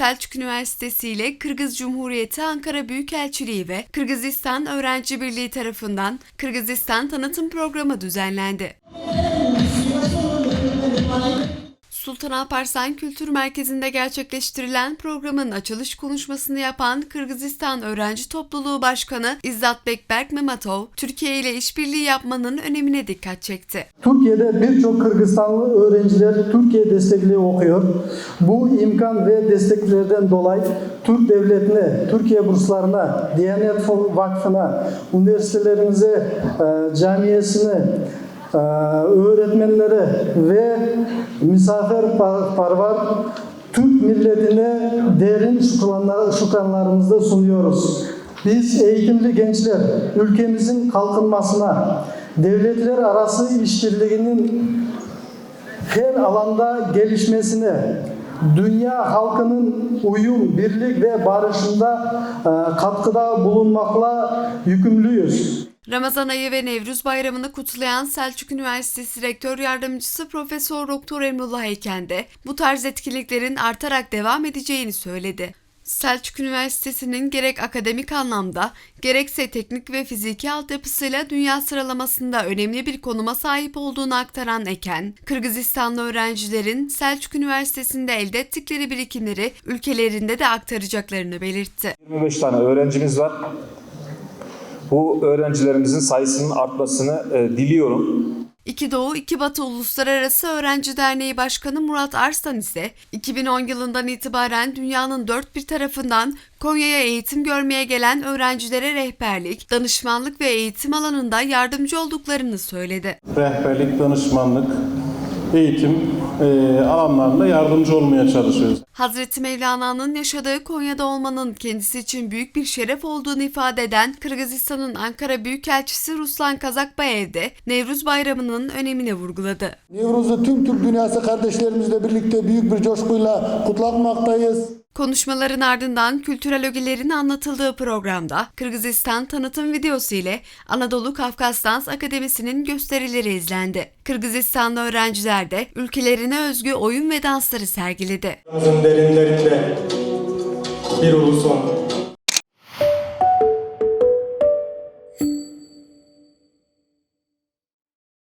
Selçuk Üniversitesi ile Kırgız Cumhuriyeti Ankara Büyükelçiliği ve Kırgızistan Öğrenci Birliği tarafından Kırgızistan tanıtım programı düzenlendi. Sultan Alparslan Kültür Merkezi'nde gerçekleştirilen programın açılış konuşmasını yapan Kırgızistan Öğrenci Topluluğu Başkanı İzzat Bekberk Mematov, Türkiye ile işbirliği yapmanın önemine dikkat çekti. Türkiye'de birçok Kırgızistanlı öğrenciler Türkiye destekli okuyor. Bu imkan ve desteklerden dolayı Türk Devleti'ne, Türkiye burslarına, Diyanet Vakfı'na, üniversitelerimize, e, camiyesine, öğretmenlere ve misafirperver Türk milletine derin şükranlar, şükranlarımızı sunuyoruz. Biz eğitimli gençler ülkemizin kalkınmasına, devletler arası işbirliğinin her alanda gelişmesine, dünya halkının uyum, birlik ve barışında e, katkıda bulunmakla yükümlüyüz. Ramazan ayı ve Nevruz Bayramı'nı kutlayan Selçuk Üniversitesi Rektör Yardımcısı Profesör Doktor Emrullah Eken de bu tarz etkinliklerin artarak devam edeceğini söyledi. Selçuk Üniversitesi'nin gerek akademik anlamda gerekse teknik ve fiziki altyapısıyla dünya sıralamasında önemli bir konuma sahip olduğunu aktaran Eken, Kırgızistanlı öğrencilerin Selçuk Üniversitesi'nde elde ettikleri birikimleri ülkelerinde de aktaracaklarını belirtti. 25 tane öğrencimiz var. Bu öğrencilerimizin sayısının artmasını e, diliyorum. İki Doğu İki Batı Uluslararası Öğrenci Derneği Başkanı Murat Arslan ise 2010 yılından itibaren dünyanın dört bir tarafından Konya'ya eğitim görmeye gelen öğrencilere rehberlik, danışmanlık ve eğitim alanında yardımcı olduklarını söyledi. rehberlik, danışmanlık, eğitim e, alanlarında yardımcı olmaya çalışıyoruz. Hazreti Mevlana'nın yaşadığı Konya'da olmanın kendisi için büyük bir şeref olduğunu ifade eden Kırgızistan'ın Ankara Büyükelçisi Ruslan Kazakbayev de Nevruz Bayramı'nın önemini vurguladı. Nevruz'u tüm Türk dünyası kardeşlerimizle birlikte büyük bir coşkuyla kutlanmaktayız. Konuşmaların ardından kültürel ögelerin anlatıldığı programda Kırgızistan tanıtım videosu ile Anadolu Kafkas Dans Akademisi'nin gösterileri izlendi. Kırgızistanlı öğrenciler de ülkelerine özgü oyun ve dansları sergiledi. Derinlerinde bir ulusun